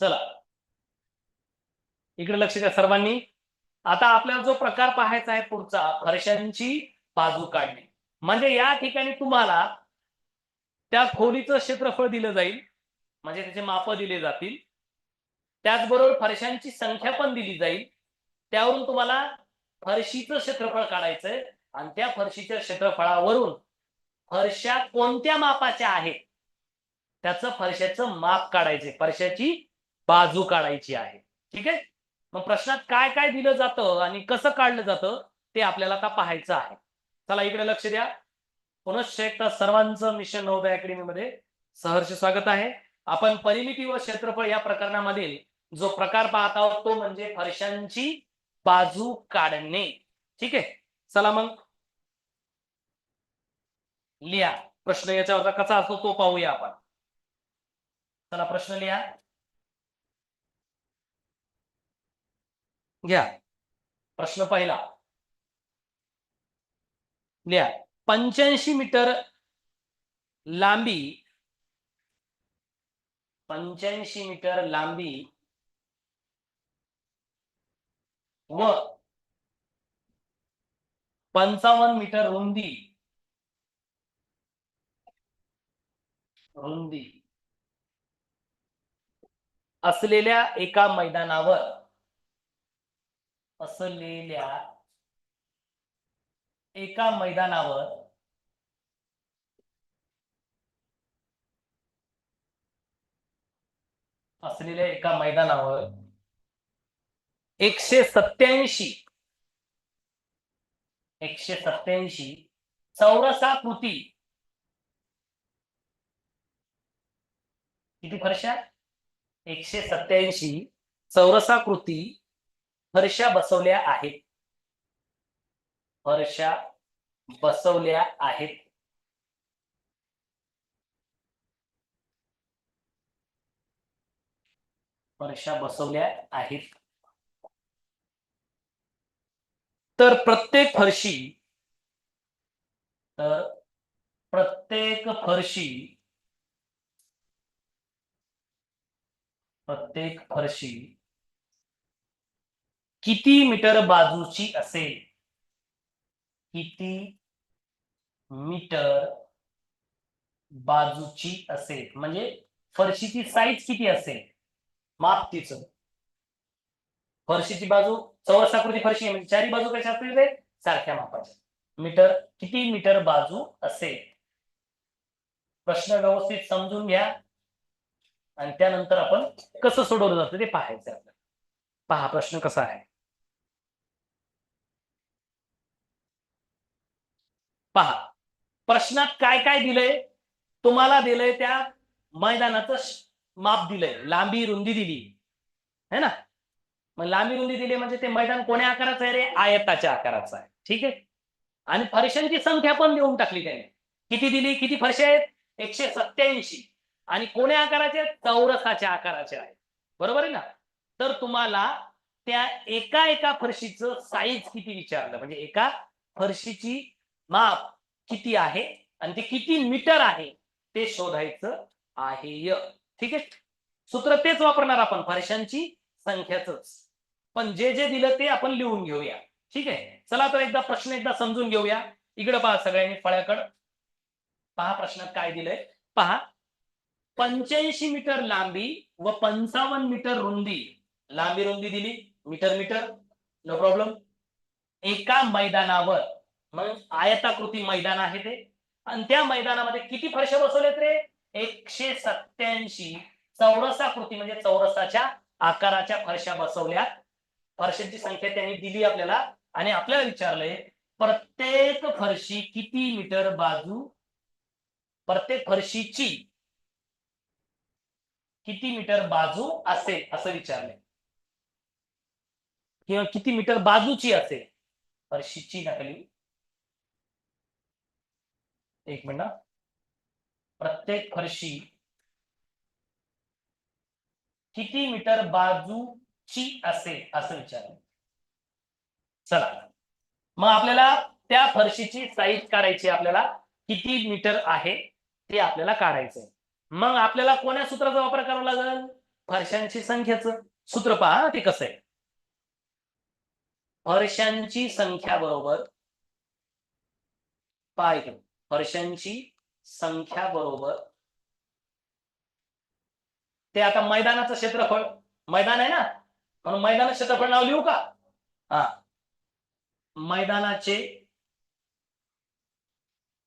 चला. इकडे लक्ष द्या सर्वांनी. आता आपल्याला जो प्रकार पाहायचा आहे पुढचा फरशांची बाजू काढणे. म्हणजे या ठिकाणी तुम्हाला त्या खोलीचं क्षेत्रफळ दिलं जाईल. म्हणजे त्याचे माप दिले जातील. त्याचबरोबर फरशांची संख्या पण दिली जाईल. त्यावरून तुम्हाला फरशीचं क्षेत्रफळ काढायचंय आणि त्या फरशीच्या क्षेत्रफळावरून फरशा कोणत्या मापाच्या आहेत? त्याचं फरशाचं माप काढायचे फरशाची बाजू काढायची आहे. ठीक आहे? मग प्रश्नात काय काय दिलं जातं आणि कसं काढलं जातं ते आपल्याला आता पाहायचं आहे. चला इकडे लक्ष द्या. पुनश्च एकदा सर्वांचं मिशन नवोदय अकॅडमीमध्ये सहर्ष स्वागत आहे. आपण परिमिती व क्षेत्रफळ या प्रकरणामधील जो प्रकार पाहत आहोत तो म्हणजे फरशांची बाजू काढणे. ठीक आहे? चला मग. लिहा. प्रश्न याच्यावरचा कसा असतो तो पाहूया आपण. चला प्रश्न लिहा. घ्या. प्रश्न पहिला. लिहा. पंच्याऐंशी मीटर लांबी पंच्याऐंशी मीटर लांबी व पंचावन्न मीटर रुंदी. रुंदी. असलेल्या एका मैदानावर असलेल्या एका मैदानावर असलेल्या एका मैदानावर एकशे सत्याऐंशी एकशे सत्याऐंशी चौरसाकृती किती. फरशा एकशे सत्याऐंशी चौरसाकृती फरशा बसवल्या आहेत. फरशा बसवल्या आहेत. फरशा बसवल्या आहेत. तर प्रत्येक फरशी तर प्रत्येक फरशी प्रत्येक फरशी किती मीटर बाजूची असेल? किती मीटर बाजूची असेल? म्हणजे फरशीची साईज किती असेल? माप तिचं. फरशीची बाजू चौरसाकृती फरशी आहे म्हणजे चारी बाजू कशा असतील ते? सारख्या मापाच्या मीटर किती मीटर बाजू असेल? प्रश्न व्यवस्थित समजून घ्या. आणि त्यानंतर आपण कसं सोडवलं जातं ते पाहायचं आपल्याला. पहा प्रश्न कसा आहे? पहा प्रश्नात काय काय दिलंय? तुम्हाला दिलंय त्या मैदानाचं माप दिलंय. लांबी रुंदी दिली. है ना? मग लांबी रुंदी दिली म्हणजे ते मैदान कोण्या आकाराचं आहे रे? आयताच्या आकाराचं आहे. ठीक आहे? आणि फरशांची संख्या पण देऊन टाकली त्याने. किती दिली? किती फरशे आहेत? एकशे सत्याऐंशी आणि कोण्या आकाराचे चौरसाच्या आकाराचे आहेत. बरोबर आहे ना? तर तुम्हाला त्या एका एका फरशीचं साईज किती विचारलं? म्हणजे एका फरशीची माप किती आहे आणि ते किती मीटर आहे ते शोधायचं आहे. ठीक आहे? सूत्र तेच वापरणार आपण फरशांची संख्याच पण जे जे दिलं ते आपण लिहून घेऊया. ठीक आहे? चला तर एकदा प्रश्न एकदा समजून घेऊया. इकडे पहा सगळ्यांनी फळ्याकड. पहा प्रश्नात काय दिलंय. पहा. पंच्याऐंशी मीटर लांबी व पंचावन्न मीटर रुंदी. लांबी रुंदी दिली. Metre metre. नो प्रॉब्लेम एका मैदानावर मग आयताकृती मैदान आहे ते. आणि त्या मैदानामध्ये किती फरशा बसवलेत रे? एकशे सत्याऐंशी चौरसाकृती म्हणजे चौरसाच्या आकाराच्या फरशा बसवल्या. फरशांची संख्या त्यांनी दिली आपल्याला. आणि आपल्याला विचारलंय प्रत्येक फरशी किती मीटर बाजू? प्रत्येक फरशीची किती मीटर बाजू असेल? असं विचारलंय. किंवा किती मीटर बाजूची असेल? फरशीची नकली. एक मिनिट प्रत्येक फरशी किती मीटर बाजूची असेल असं विचारलं. चला. मग आपल्याला त्या फरशीची साईज काढायची आपल्याला. किती मीटर आहे ते आपल्याला काढायचंय. मग आपल्याला कोण्या सूत्राचा वापर करावा लागेल? फरशांची संख्येचं. सूत्र पहा ते कसं आहे? फरशांची संख्या बरोबर पहा हर्षांची संख्या बरोबर. ते आता मैदानाचं क्षेत्रफळ मैदान आहे ना? म्हणून मैदानाचं क्षेत्रफळ नाव लिहू का? हा. मैदानाचे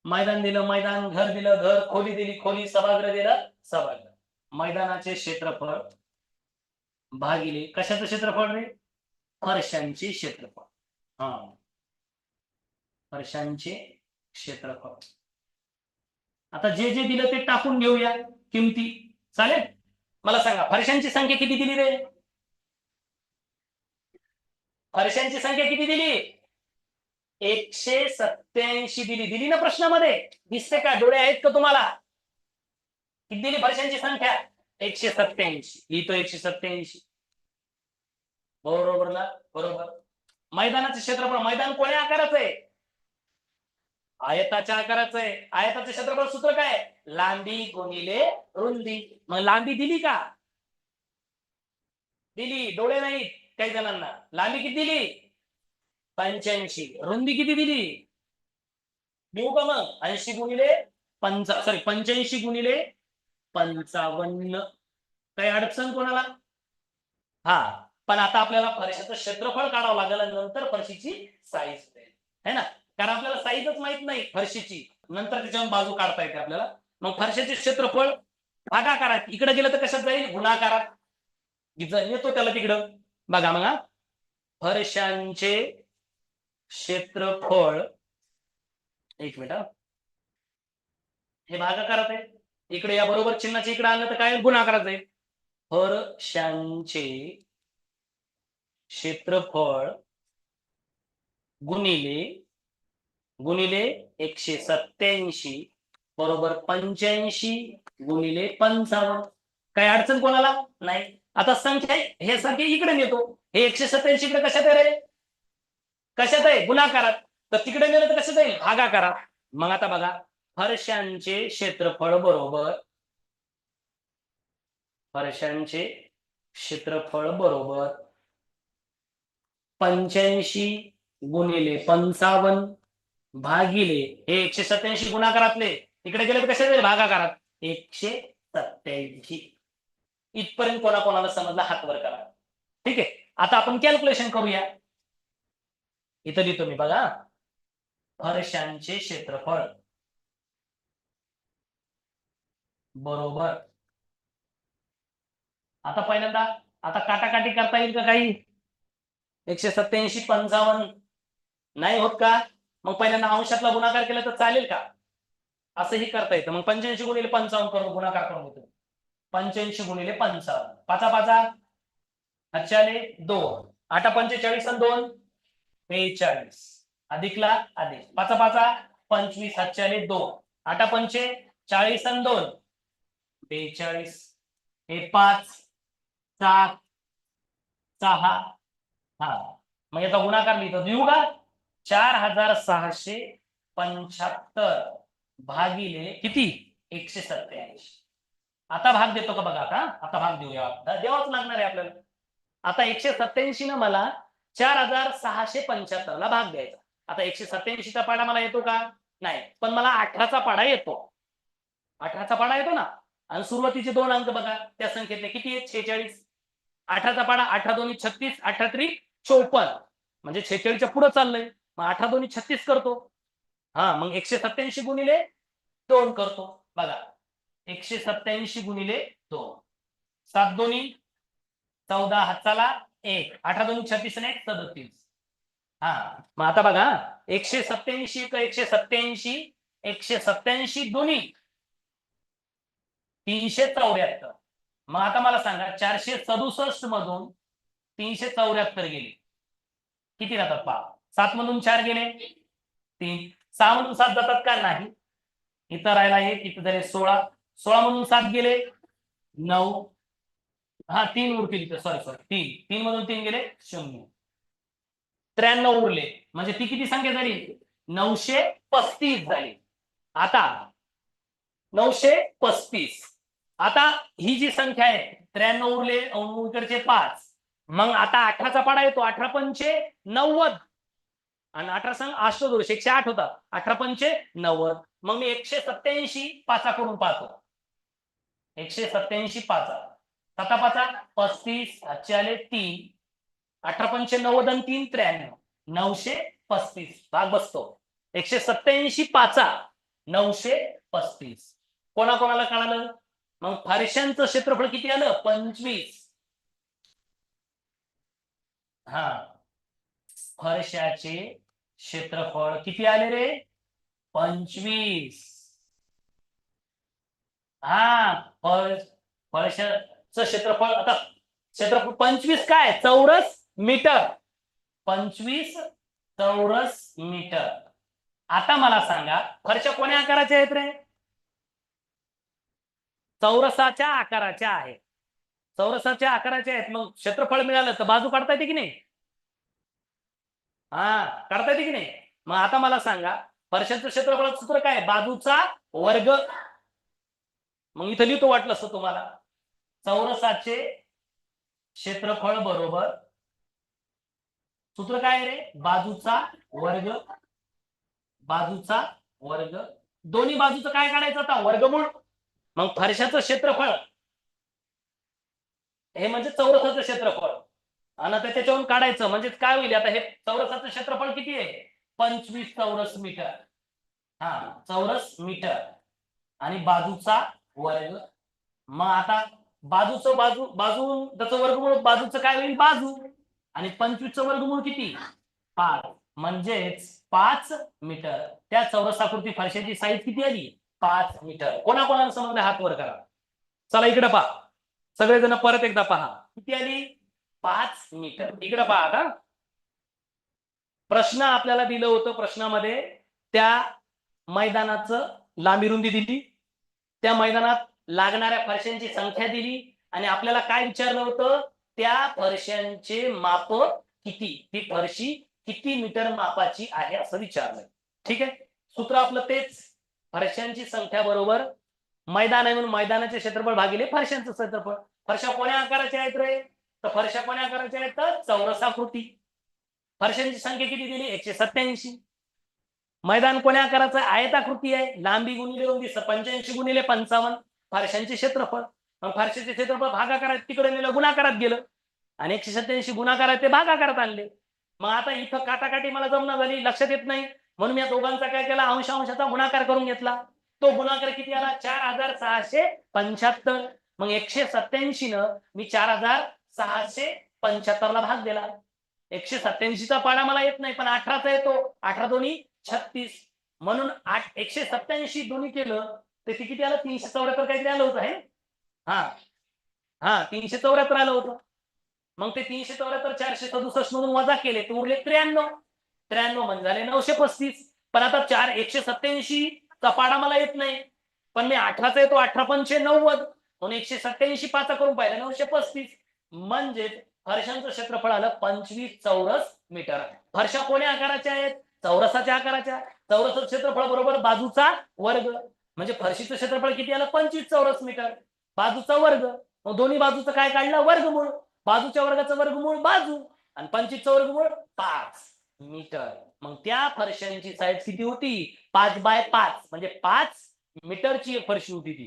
मैदान दिलं मैदान घर दिलं घर खोली दिली खोली सभागृह दिलं सभागृह. मैदानाचे क्षेत्रफळ भागिले कशाचं क्षेत्रफळ रे? फरशांचे क्षेत्रफळ. हा. फरशांचे क्षेत्रफळ. आता जे जे दिलं ते टाकून घेऊया. किमती. चालेल? मला सांगा फरशांची संख्या किती दिली रे? फरशांची संख्या किती दिली? एकशे सत्याऐंशी दिली. दिली ना प्रश्नामध्ये? दिसते का? डोळे आहेत का तुम्हाला? किती दिली फरशांची संख्या? एकशे सत्याऐंशी ही एकशे सत्याऐंशी बरोबर ना? बरोबर. मैदानाचं क्षेत्रफळ मैदान कोण्या आकाराचं आहे? आयताच्या आकाराचं आहे. आयताचं क्षेत्रफळ सूत्र काय लांबी गुणिले रुंदी. मग लांबी दिली का? दिली. डोळे नाहीत काही जणांना. लांबी किती दिली? पंच्याऐंशी. रुंदी किती दिली? देऊ का मग? ऐंशी गुणिले पंचा सॉरी पंच्याऐंशी गुणिले पंचावन्न. काही अडचण कोणाला? हा. पण आता आपल्याला फरशीचं क्षेत्रफळ काढावं लागेल नंतर फरशीची साईज है ना? कारण आपल्याला साईजच माहीत नाही फरशीची. नंतर त्याच्यावर बाजू काढता येते आपल्याला. मग फरशीचे क्षेत्रफळ भागाकारात. इकडे गेलं तर कशात जाईल? गुणाकारात. येतो त्याला तिकडं. बघा मग फरशांचे क्षेत्रफळ एक मिनिट हा. हे भागाकारात आहे. इकडे या बरोबर चिन्हाचे इकडे आणलं तर काय गुणाकारात जाईल. फरशांचे क्षेत्रफळ गुणिले गुणिले एकशे सत्याऐंशी बरोबर पंच्याऐंशी गुणिले पंचावन्न. काही अडचण कोणाला? नाही. आता संख्या हे संख्या इकडे नेतो. हे एकशे सत्याऐंशी इकडे कशात आहे रे? कशात आहे? गुणाकारात. तर तिकडे नेलं तर कशात येईल भागाकारात. मग आता बघा. फरशांचे क्षेत्रफळ बरोबर फरशांचे क्षेत्रफळ बरोबर पंच्याऐंशी गुणिले पंचावन्न. भागिले हे एकशे सत्याऐंशी गुणाकारातले. इकडे गेले तर कसे जाईल भागाकारात. एकशे सत्याऐंशी इथपर्यंत कोणाकोणाला समजला हातवर करा. ठीक आहे? आता आपण कॅल्क्युलेशन करूया. इथं लिहितो मी बघा. फरशांचे क्षेत्रफळ. बरोबर. आता पहिल्यांदा आता काटाकाटी करता येईल का काही? एकशे सत्याऐंशी पंचावन्न. नाही होत का? मग पहिल्यांदा अंशातला गुणाकार केला तर चालेल का? असंही करता येतं. मग पंच्याऐंशी गुणिले पंचावन्न करून गुणाकार करून घेतो. पंच्याऐंशी गुणिले पंचावन्न. पाचा पाचा. हातच्याले दोन. आठा पंचेचाळीस आणि दोन? बेचाळीस. अधिकला अधिक. पाचा पाचा. पंचवीस. हातच्याले दोन. आठा पंचे चाळीस आणि दोन? बेचाळीस. हे पाच सात सहा हा. मग याचा गुणाकार लिहितो. देऊ का? चार हजार सहाशे पंच्याहत्तर भागिले किती? एकशे सत्त्याऐंशी. आता भाग देतो का बघा आता? आता भाग देऊया आता देवाच लागणार आहे आपल्याला. आता एकशे सत्याऐंशी न मला चार हजार सहाशे पंच्याहत्तर ला भाग द्यायचा. आता एकशे सत्याऐंशीचा पाडा मला येतो का? नाही. पण मला अठराचा पाडा येतो. अठराचा पाडा येतो ना? आणि सुरुवातीचे दोन अंक बघा. त्या संख्येतले किती आहेत? छेचाळीस अठराचा पाडा अठरा दोन्ही छत्तीस अठरा त्रिक चौपन्न. म्हणजे छेचाळीसच्या पुढे चाललंय. मग अठरा दोन्ही छत्तीस करतो. हा मग एकशे सत्याऐंशी गुणिले दोन करतो. बघा एकशे सत्याऐंशी गुणिले दोन. सात दोन्ही चौदा हाताला एक. अठरा दोन्ही छत्तीस आणि एक सदतीस. हा मग आता बघा एकशे सत्याऐंशी एक एकशे सत्याऐंशी एकशे सत्याऐंशी दोन्ही. तीनशे चौऱ्याहत्तर. मग आता मला सांगा चारशे सदुसष्ट मधून तीनशे चौऱ्याहत्तर गेले. किती राहतात पहा. सात मधून चार गेले. तीन. सहा मधून सात जातात का? नाही. इथं राहिला एक इथं झाले सोळा. सोळा मधून सात गेले. नऊ. हा तीन उरतील इथं सॉरी सॉरी तीन. तीन मधून तीन गेले शून्य. त्र्याण्णव उरले. म्हणजे ती किती संख्या झाली? नऊशे पस्तीस झाली. आता नऊशे पस्तीस. आता ही जी संख्या आहे त्र्याण्णव उरले अं, इकडचे पाच. मग आता अठराचा पाडा येतो. अठरा पंचे नव्वद. आणि अठरा संघ अष्टदोष एकशे आठ होता अठरा पंचे नव्वद. मग मी एकशे सत्याऐंशी पाचा करून पाहतो. एकशे सत्याऐंशी पाचा. सता पाचा पस्तीस हातचे तीन. अठरा पंचे नव्वद आणि तीन त्र्याण्णव. नऊशे पस्तीस. भाग बसतो. एकशे सत्याऐंशी पाचा. नऊशे पस्तीस. कोणाकोणाला कळालं? मग फारशांचं क्षेत्रफळ किती आलं? पंचवीस. हा. फरशाचे क्षेत्रफळ किती आले रे? पंचवीस. हा फरश फरशाचं क्षेत्रफळ आता क्षेत्रफळ पंचवीस काय? चौरस मीटर. पंचवीस चौरस मीटर. आता मला सांगा फरशा कोण्या आकाराच्या आहेत रे? चौरसाच्या आकाराच्या आहेत. चौरसाच्या आकाराच्या आहेत. मग क्षेत्रफळ मिळालं तर बाजू काढता येते की नाही? हा काढता येते की नाही? मग आता मला सांगा फरशाचं क्षेत्रफळाचं सूत्र काय बाजूचा वर्ग. मग इथं लिहितो वाटलं असतं तुम्हाला. चौरसाचे क्षेत्रफळ बरोबर. सूत्र काय रे? बाजूचा वर्ग. बाजूचा वर्ग. दोन्ही बाजूचं काय काढायचं आता? वर्गमूळ मग फरशाचं क्षेत्रफळ. हे म्हणजे चौरसाचं क्षेत्रफळ. आणि आता त्याच्यावरून काढायचं. म्हणजे काय होईल? आता हे चौरसाचं क्षेत्रफळ किती आहे? पंचवीस चौरस मीटर. हा चौरस मीटर. आणि बाजूचा वर्ग. मग आता बाजूचं बाजू बाजू त्याचं वर्गमूळ बाजूचं काय होईल? बाजू. आणि पंचवीसचं वर्गमूळ किती? पाच. म्हणजेच पाच मीटर. त्या चौरस आकृती फरशाची साईज किती आली? पाच मीटर. कोणाकोणाला समजलं? हात वर करा. चला इकडे पहा. सगळेजण परत एकदा पहा. किती आली? पाच मीटर. इकडे पहा आता. प्रश्न आपल्याला दिलं होतं प्रश्नामध्ये. त्या मैदानाचं लांबी रुंदी दिली. त्या मैदानात लागणाऱ्या फरशांची संख्या दिली. आणि आपल्याला काय विचारलं होतं? त्या फरशांचे माप किती? ती फरशी किती मीटर मापाची आहे असं विचारलंय. ठीक आहे? सूत्र आपलं तेच. फरशांची संख्या बरोबर. मैदान आहे म्हणून मैदानाचे क्षेत्रफळ भागिले फरशांचं क्षेत्रफळ. फरशा कोण्या आकाराच्या आहेत रे? तर फरशा कोण्या आकाराच्या आहेत तर चौरसाकृती फरशांची संख्या किती दिली? एकशे सत्याऐंशी मैदान कोण्या आकाराचं आयताकृती आहे. लांबी गुणिले रुंदी पंच्याऐंशी गुणिले पंचावन्न. फरशांचे क्षेत्रफळ. मग फरशाचे क्षेत्रफळ भागाकारात तिकडे नेलं गुणाकारात गेलं. आणि एकशे सत्याऐंशी गुणाकारात ते भागाकारात आणले. मग आता इथं काटाकाटी मला जमना झाली. लक्षात येत नाही. म्हणून या दोघांचा काय केला? अंश अंशाचा गुणाकार करून घेतला. तो गुणाकार किती आला? चार हजार सहाशे पंच्याहत्तर. मग एकशे सत्याऐंशी न मी चार हजार सहाशे पंच्याहत्तर ला भाग दिला. एकशे सत्याऐंशीचा पाडा मला येत नाही पण अठराचा येतो. अठरा दोन्ही छत्तीस. म्हणून आठ एकशे सत्याऐंशी दोन्ही केलं तर ते किती आलं? तीनशे चौऱ्याहत्तर काहीतरी आलं होतं हे हा. हा तीनशे चौऱ्याहत्तर आलं होतं. मग ते तीनशे चौऱ्याहत्तर चारशे सदुसष्ट मधून वजा केले ते उरले त्र्याण्णव. त्र्याण्णव म्हणजे झाले नऊशे पस्तीस. पण आता चार एकशे सत्याऐंशी चा पाडा मला येत नाही. पण मी अठराचा येतो अठरा पंचे नव्वद. म्हणून एकशे सत्याऐंशी पाचा करून पाहिला नऊशे पस्तीस. म्हणजेच फरशांचं क्षेत्रफळ आलं पंचवीस चौरस मीटर. फरशा कोण्या आकाराच्या आहेत? चौरसाच्या आकाराच्या. चौरसाचं क्षेत्रफळ बरोबर बाजूचा वर्ग. म्हणजे फरशीचं क्षेत्रफळ किती आलं? पंचवीस चौरस मीटर. बाजूचा वर्ग. मग दोन्ही बाजूचं काय काढलं? वर्गमूळ. बाजूच्या वर्गाचं वर्गमूळ बाजू आणि पंचवीसचं वर्गमूळ पाच मीटर. मग त्या फरशांची साईज किती होती? पाच बाय पाच. म्हणजे पाच मीटरची एक फरशी होती ती.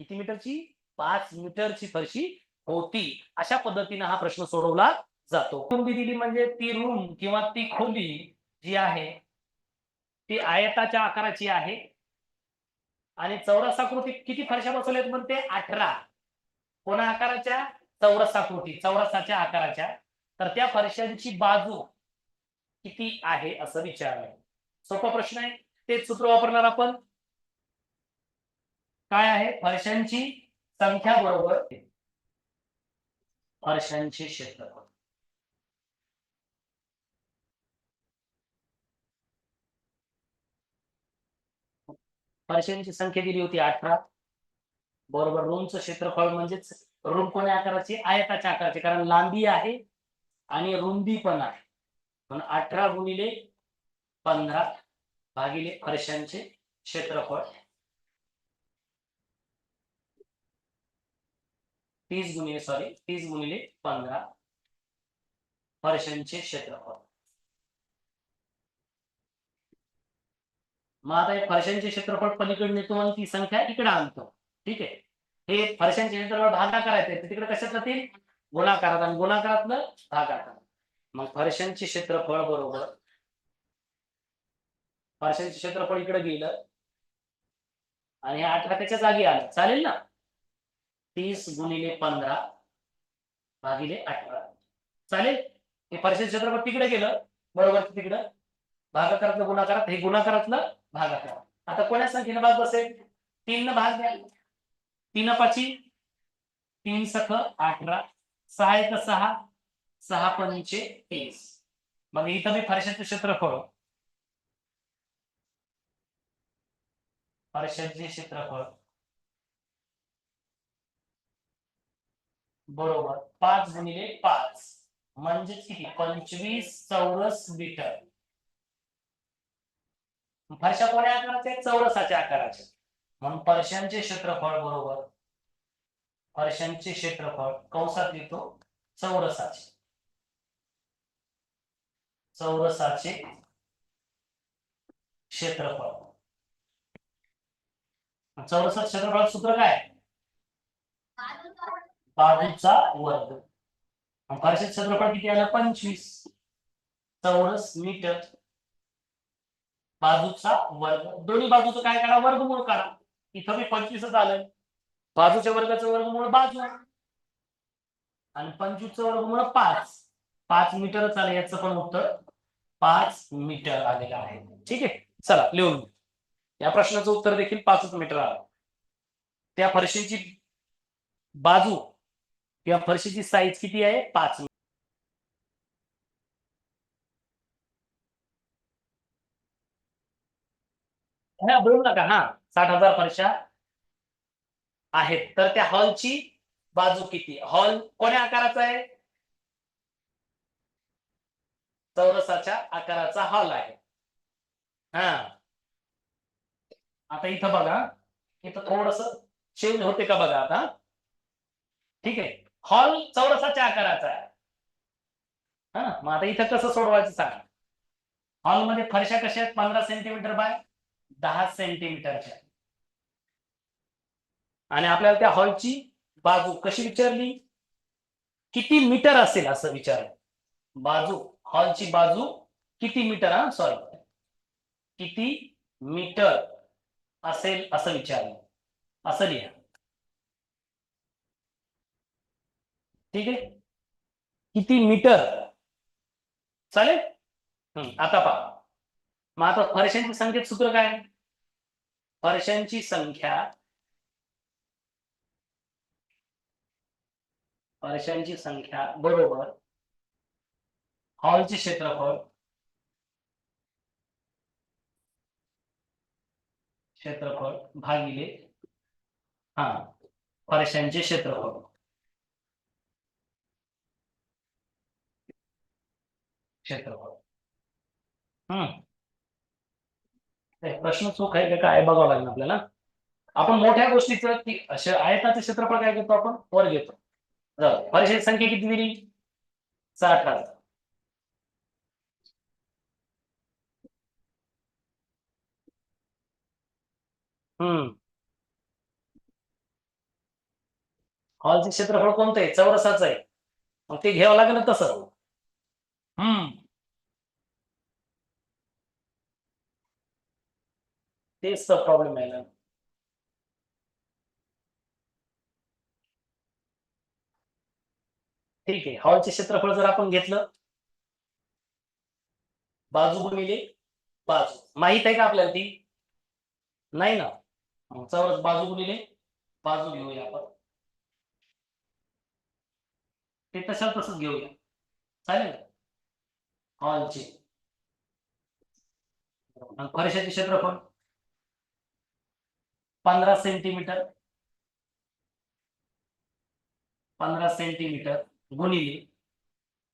किती मीटरची? पाच मीटरची फरशी होती. अशा पद्धतीने हा प्रश्न सोडवला जातो. रुंदी दिली म्हणजे ती रूम किंवा ती खोली जी आहे ती आयताच्या आकाराची आहे. आणि चौरसाकृती किती फरशा बसवल्यात म्हणते अठरा. कोणा आकाराच्या? चौरसाकृती चौरसाच्या आकाराच्या. तर त्या फरशांची बाजू किती आहे असं विचारलं. सोपा प्रश्न आहे. तेच सूत्र वापरणार आपण. काय आहे? फरशांची संख्या बरोबर. फरशांचे क्षेत्रफळ. फरशांची संख्या दिली होती अठरा. बरोबर रूमचं क्षेत्रफळ म्हणजेच रूम कोण्या आकाराची? आयताच्या आकाराची. कारण लांबी आहे आणि रुंदी पण आहे. म्हणून अठरा गुणिले पंधरा भागिले फरशांचे क्षेत्रफळ. तीस गुणिले सॉरी तीस गुणिले पंधरा फरशांचे क्षेत्रफळ. मग आता हे फरशांचे क्षेत्रफळ पलीकडे नेतो आणि ती संख्या इकडे आणतो. ठीक आहे? हे फरशांचे क्षेत्रफळ भागा करायचे तिकडे कशात जातील गुणाकारात. आणि गुणाकारातलं भागात मग फरशांचे क्षेत्रफळ बरोबर फरशांचे क्षेत्रफळ इकडे गेलं. आणि हे अठरा त्याच्या जागी आलं. चालेल ना? तीस गुणिले पंधरा भागिले अठरा. चालेल? हे परिषद क्षेत्रफळ तिकडे गेलं. बरोबर तिकडं. भागाकारातलं गुणाकारात. हे गुणाकारातलं भागाकार आता कोण्या संख्येने भाग बसेल? तीन भाग द्या. तीन पाची तीन सख अठरा. सहा एक सहा. सहा पंचे तीस. मग इथं मी फरशाचं क्षेत्रफळ. फरशाचे क्षेत्रफळ. बरोबर. पाच गुणिले पाच. म्हणजेच किती? पंचवीस चौरस मीटर. फरशा कोण्या आकाराचे? चौरसाच्या आकाराचे. म्हणून फरशांचे क्षेत्रफळ बरोबर. फरशांचे क्षेत्रफळ कंसात येतो चौरसाचे. चौरसाचे क्षेत्रफळ. चौरसात क्षेत्रफळ सूत्र काय? बावीसचा वर्ग. मग क्षेत्रफळ किती आलं? पंचवीस. चौरस मीटर. बाजूचा वर्ग. दोन्ही बाजूचं काय करा वर्गमूळ काढा. इथं मी पंचवीसच आलंय. बाजूच्या वर्गाचं वर्गमूळ बाजू आणि पंचवीसचं वर्गमूळ पाच. पाच मीटरच आलं. याचं पण उत्तर पाच मीटर आलेलं आहे. ठीक आहे? चला लिहून या प्रश्नाचं उत्तर देखील पाचच मीटर आलं. त्या फरशीची बाजू किंवा फरशीची साईज किती आहे? पाच. हा बोलू नका हा. साठ हजार फरशा आहेत. तर त्या हॉलची बाजू किती? हॉल कोण्या आकाराचा आहे? चौरसाच्या आकाराचा हॉल आहे. हा. आता इथं बघा. इथं थोडस चेंज होते का बघा आता? ठीक आहे. हॉल चौरसाच्या आकाराचा आहे. हा मग आता इथं कसं सोडवायचं सांगा? हॉलमध्ये फरशा कशा आहेत? पंधरा सेंटीमीटर बाय दहा सेंटीमीटरच्या आणि आपल्याला त्या हॉलची बाजू कशी विचारली? किती मीटर असेल असं विचारलं. बाजू हॉलची बाजू किती मीटर हा? सॉरी किती मीटर असेल असं विचारलं. असं लिहा. ठीक आहे? किती मीटर? चालेल? हम्म, आता पहा. मग आता फरशांची संख्येत सूत्र काय फरशांची संख्या फरशांची संख्या बरोबर हॉलचे क्षेत्रफळ क्षेत्रफळ भागिले हा फरशांचे क्षेत्रफळ. क्षेत्रफळ हम्म प्रश्न चूक आहे का काय बघावं लागेल आपल्याला. आपण मोठ्या गोष्टीचं अशा आयताचं क्षेत्रफळ काय घेतो आपण? वर घेतो. परिषद संख्या किती दिली? साठ हजार. हम्म. हॉलचे क्षेत्रफळ कोणतं आहे? चौरसाचं आहे. मग ते घ्यावं लागेल तसं. हम्म. तेच तर प्रॉब्लेम आहे ना. ठीक आहे. हॉलचे क्षेत्रफळ जर आपण घेतलं. बाजू गुणिले बाजू. माहीत आहे का आपल्याला ती? नाही ना. चौरस बाजू गुणिले बाजू घेऊया आपण. ते तशाला तसंच घेऊया. चालेल? ना हॉलचे आणि फरशाचे क्षेत्रफळ? पंधरा सेंटीमीटर पंधरा सेंटीमीटर गुणिले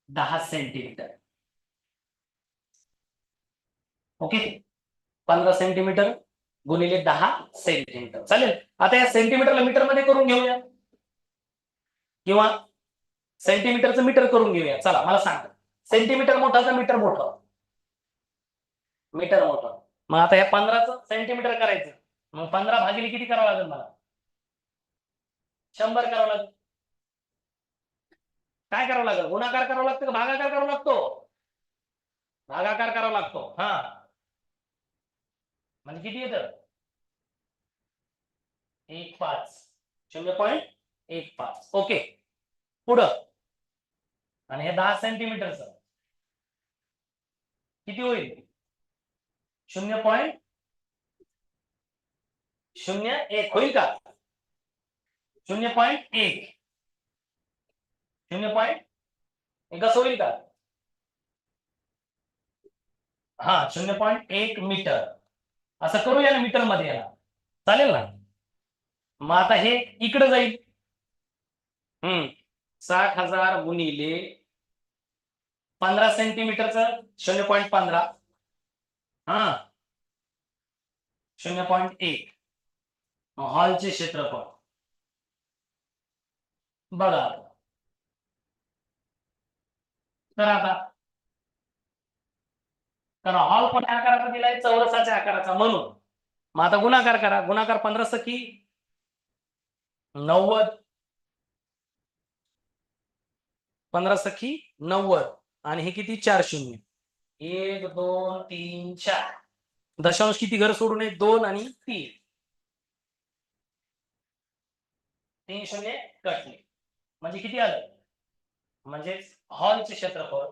दहा सेंटीमीटर ओके? पंधरा सेंटीमीटर गुणिले दहा सेंटीमीटर चालेल? आता या सेंटीमीटरला मीटरमध्ये करून घेऊया. किंवा सेंटीमीटरचं मीटर करून घेऊया. चला मला सांगा. सेंटीमीटर मोठा का मीटर मोठं. मीटर मोठं. मग आता या पंधराचं सेंटीमीटर करायचं. मग पंधरा भागिले किती करावं लागेल मला? शंभर करावं लागेल. काय करावं लागेल? गुणाकार करावा लागतो का भागाकार करावा लागतो? भागाकार करावा लागतो. हा. म्हणजे किती येतं? एक पाच. शून्य पॉईंट एक पाच. ओके. पुढं. आणि हे दहा सेंटीमीटरचं. किती होईल? शून्य पॉईंट शून्य एक. होईल का? शून्य पॉईंट एक. शून्य पॉईंट एक असं होईल का? हा शून्य पॉईंट एक मीटर. असं करूया ना मीटरमध्ये याला. चालेल ना? मग आता हे इकडे जाईल. हम्म. साठ हजार गुणिले पंधरा सेंटीमीटरचं शून्य पॉईंट पंधरा. हा. शून्य पॉईंट एक. हॉलचे क्षेत्रफळ. बघा आता. तर आता. कारण हॉल कोणत्या आकाराचा दिलाय चौरसाच्या आकाराचा. म्हणून मग आता गुणाकार करा. गुणाकार पंधरा सखी नव्वद. पंधरा सखी नव्वद. आणि हे किती? चार शून्य. एक दोन तीन चार. दशांश किती घर सोडून आहे दोन आणि तीन. तीन शून्य कटले म्हणजे किती आलं? म्हणजे हॉलचे क्षेत्रफळ.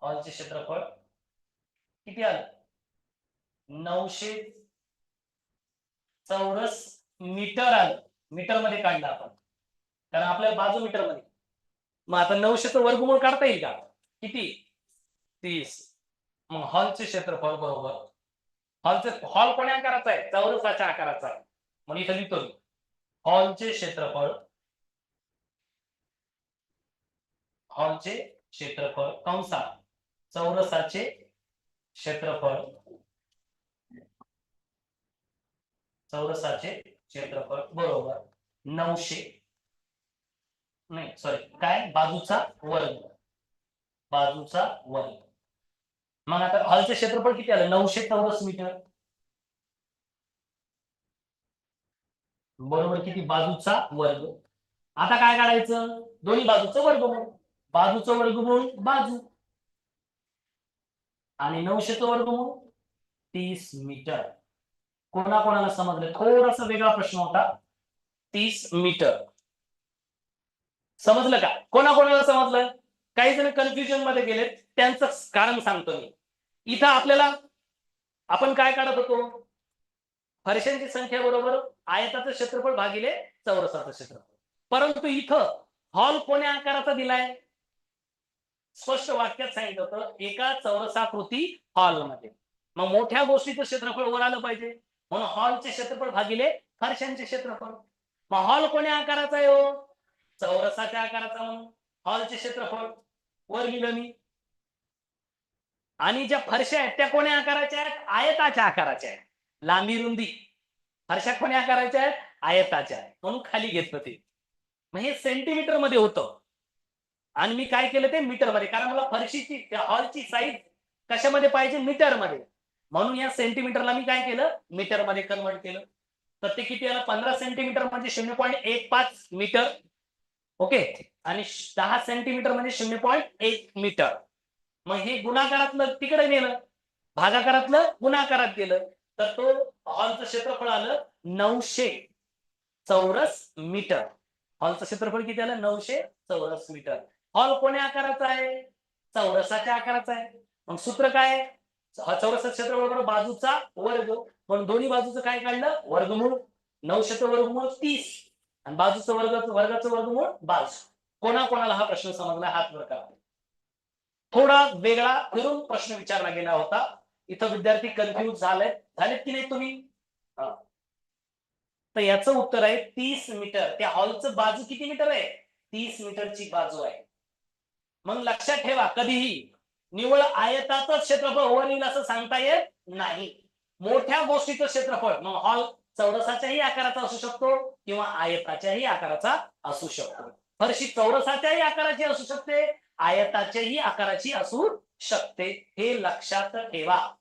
हॉलचे क्षेत्रफळ किती आलं? नऊशे चौरस मीटर आलं. मीटरमध्ये काढलं आपण. कारण आपल्याला बाजू मीटरमध्ये मग आता नऊशेचं वर्गमूळ काढता येईल का? किती? तीस. मग हॉलचे क्षेत्रफळ बरोबर. हॉलचे हॉल कोण्या आकाराचा आहे? चौरसाच्या आकाराचा. आहे म्हणून इथं लिहितो मी. हॉलचे क्षेत्रफळ हॉलचे क्षेत्रफळ कंसात. चौरसाचे क्षेत्रफळ चौरसाचे क्षेत्रफळ बरोबर नऊशे नाही सॉरी काय? बाजूचा वर्ग बाजूचा वर्ग मग आता हॉलचे क्षेत्रफळ किती आलं? नऊशे चौरस मीटर. बरोबर किती? बाजूचा वर्ग. आता काय काढायचं? दोन्ही बाजूचं वर्गमूळ बाजूचं वर्गमूळ बाजू. आणि नऊशेचं वर्गमूळ तीस मीटर. कोणा कोणाला समजलं? थोडासा वेगळा प्रश्न होता. तीस मीटर. समजलं का? कोणा कोणाला समजलं? काही जण कन्फ्युजनमध्ये गेले त्यांचं कारण सांगतो मी. इथं आपल्याला आपण काय काढत होतो? फरशांची संख्या बरोबर आयताचं क्षेत्रफळ भागिले चौरसाचं क्षेत्रफळ. परंतु इथं हॉल कोण्या आकाराचा दिलाय? स्पष्ट वाक्यात सांगितलं होतं एका चौरसाकृती हॉलमध्ये. मग मोठ्या गोष्टीचं क्षेत्रफळ वर आलं पाहिजे. म्हणून हॉलचे क्षेत्रफळ भागिले फरशांचे क्षेत्रफळ. मग हॉल कोण्या आकाराचा आहे हो? चौरसाच्या आकाराचा म्हणून हॉलचे क्षेत्रफळ वर लिहिलं मी. आणि ज्या फरशा आहेत त्या कोण्या आकाराच्या आहेत? आयताच्या आकाराच्या आहेत. लांबी रुंदी. फरशा कोण्या आकाराच्या आहेत? आयताच्या आहेत. म्हणून खाली घेतलं ते. मग हे सेंटीमीटरमध्ये होतं. आणि मी काय केलं ते मीटरमध्ये कारण मला फरशीची हॉलची साईज कशामध्ये पाहिजे? मीटरमध्ये म्हणून या सेंटीमीटरला मी काय केलं? मीटरमध्ये कन्वर्ट केलं. तर ते किती आलं? पंधरा सेंटीमीटर म्हणजे शून्य पॉईंट एक पाच मीटर. ओके. आणि दहा सेंटीमीटर म्हणजे शून्य पॉईंट एक मीटर मग हे गुणाकारातलं तिकडे नेलं भागाकारातलं गुणाकारात गेलं तर तो हॉलचं क्षेत्रफळ आलं नऊशे चौरस मीटर हॉलचं क्षेत्रफळ किती आलं? नऊशे चौरस मीटर हॉल कोण्या आकाराचा आहे? चौरसाच्या आकाराचा आहे. मग सूत्र काय चौरस क्षेत्रफळ बरोबर बाजूचा वर्ग. पण दोन्ही बाजूचं काय काढलं? वर्गमूळ. नऊशेचं वर्गमूळ तीस. आणि बाजूचं वर्गाचं वर्गाचं वर्गमूळ बाजू. कोणाकोणाला हा प्रश्न समजला हात वर करा. थोडा वेगळा फिरून प्रश्न विचारला गेला होता. इथं विद्यार्थी कन्फ्युज झालेत. झालेत की नाही तुम्ही? तर याचं उत्तर आहे तीस मीटर. त्या हॉलचं बाजू किती मीटर आहे? तीस मीटरची बाजू आहे. मग लक्षात ठेवा कधीही. निवळ आयताचं क्षेत्रफळ ओव्हर येईल असं सांगता येत नाही. मोठ्या गोष्टीचं क्षेत्रफळ मग हॉल चौरसाच्याही आकाराचा असू शकतो किंवा आयताच्याही आकाराचा असू शकतो. फरशी चौरसाच्याही आकाराची असू शकते आयताच्याही आकाराची असू शकते. हे लक्षात ठेवा.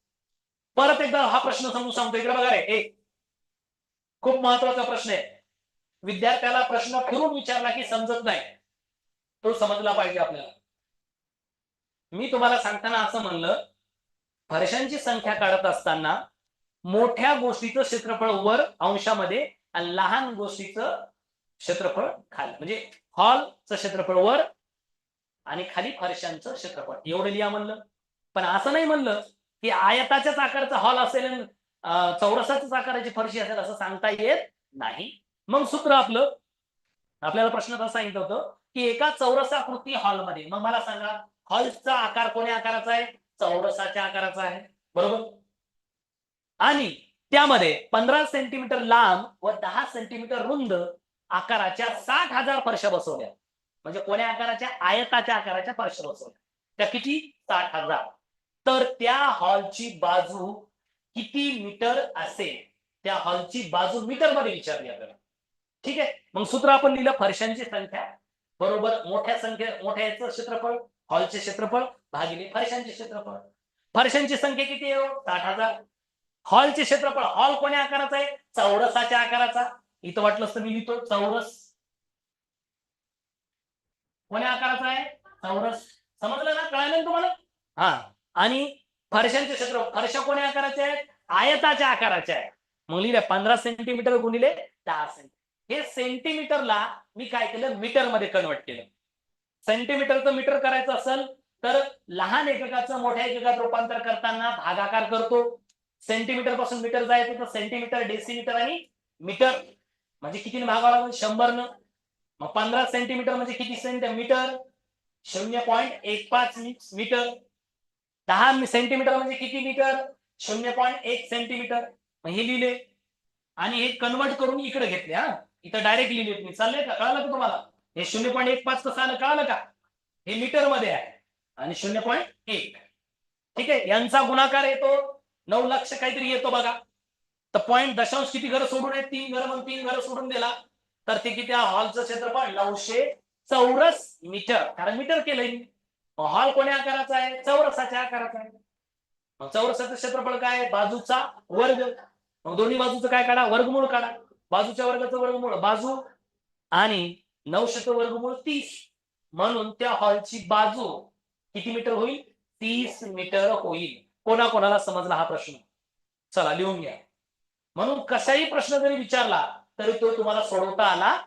परत एकदा हा प्रश्न समजून सांगतो इकडे बघा रे. एक खूप महत्त्वाचा प्रश्न आहे. विद्यार्थ्याला प्रश्न फिरून विचारला की समजत नाही. तो समजला पाहिजे आपल्याला. मी तुम्हाला सांगताना असं म्हणलं फरशांची संख्या काढत असताना मोठ्या गोष्टीचं क्षेत्रफळ वर अंशामध्ये आणि लहान गोष्टीचं क्षेत्रफळ खाली. म्हणजे हॉलचं क्षेत्रफळ वर आणि खाली फरशांचं क्षेत्रफळ. एवढं लिहा म्हणलं. पण असं नाही म्हणलं की आयताच्याच आकाराचा हॉल असेल आणि चौरसाच्याच आकाराची फरशी असेल असं सांगता येत नाही. मग सूत्र आपलं आपल्याला प्रश्न असं सांगितलं होतं की एका चौरसाकृती हॉलमध्ये मग मला सांगा हॉलचा आकार कोण्या आकाराचा आहे? चौरसाच्या आकाराचा आहे. बरोबर? आणि त्यामध्ये पंधरा सेंटीमीटर लांब व दहा सेंटीमीटर रुंद आकाराच्या साठ हजार फरशा बसवल्या. म्हणजे कोण्या आकाराच्या? आयताच्या आकाराच्या फरशा बसवल्या. त्या किती? साठ हजार. तर त्या हॉलची बाजू किती मीटर असेल? त्या हॉलची बाजू मीटरमध्ये विचारली आपल्याला. ठीक आहे? मग सूत्र आपण लिहिलं फरशांची संख्या. बरोबर? मोठ्या संख्या मोठ्या याचं क्षेत्रफळ हॉलचे क्षेत्रफळ भागिले फरशांचे क्षेत्रफळ. फरशांची संख्या किती आहे हो? साठ हजार. हॉलचे क्षेत्रफळ हॉल कोण्या आकाराचा आहे? चौरसाच्या आकाराचा. इथं वाटलं असतं मी लिहितो चौरस. कोण्या आकाराचा आहे? चौरस. समजलं ना? कळालं ना तुम्हाला? हा. आणि फरशांचे क्षेत्र फरशा कोण्या आकाराचे आहेत? आयताच्या आकाराचे आहे मग लिहिले पंधरा सेंटीमीटर गुणिले दहा सेंटीमीटर हे सेंटीमीटरला मी काय केलं? मीटरमध्ये कन्वर्ट केलं. सेंटीमीटरचं मीटर करायचं असेल तर लहान एककाचं मोठ्या एककात रूपांतर करताना भागाकार करतो. सेंटीमीटरपासून मीटर जायचं तर सेंटीमीटर डेसिमीटर आणि मीटर. म्हणजे किती भागावं लागेल? शंभर न. मग पंधरा सेंटीमीटर म्हणजे किती सेंटीमीटर शून्य पॉईंट एक पाच मीटर. दहा सेंटीमीटर म्हणजे किती मीटर? शून्य पॉईंट एक सेंटीमीटर. मग हे लिहिले. आणि हे कन्वर्ट करून इकडे घेतले हा. इथं डायरेक्ट लिहिले तुम्ही चालले का? कळालं का तुम्हाला? हे शून्य पॉईंट एक पाच कसं आलं? कळालं का? हे मीटरमध्ये आहे. आणि शून्य पॉईंट एक. ठीक आहे? यांचा गुणाकार येतो. नऊ लक्ष काहीतरी येतो बघा. तर पॉईंट दशांश किती घर सोडून आहेत? तीन घर मग तीन घर सोडून दिला. तर ते किती हॉलचं क्षेत्रफळ नऊशे चौरस मीटर. कारण मीटर केलंय हॉल कोण्या आकाराचा आहे? चौरसाच्या आकाराचा आहे. मग चौरसाचं क्षेत्रफळ काय बाजूचा वर्ग. मग दोन्ही बाजूचं काय काढा? वर्गमूळ काढा. बाजूच्या वर्गाचं वर्गमूळ बाजू आणि नऊशेचं वर्गमूळ तीस. म्हणून त्या हॉलची बाजू किती मीटर होईल? तीस मीटर होईल. कोणाकोणाला समजला हा प्रश्न? चला लिहून घ्या. म्हणून कशाही प्रश्न जरी विचारला तरी तो तुम्हाला सोडवता आला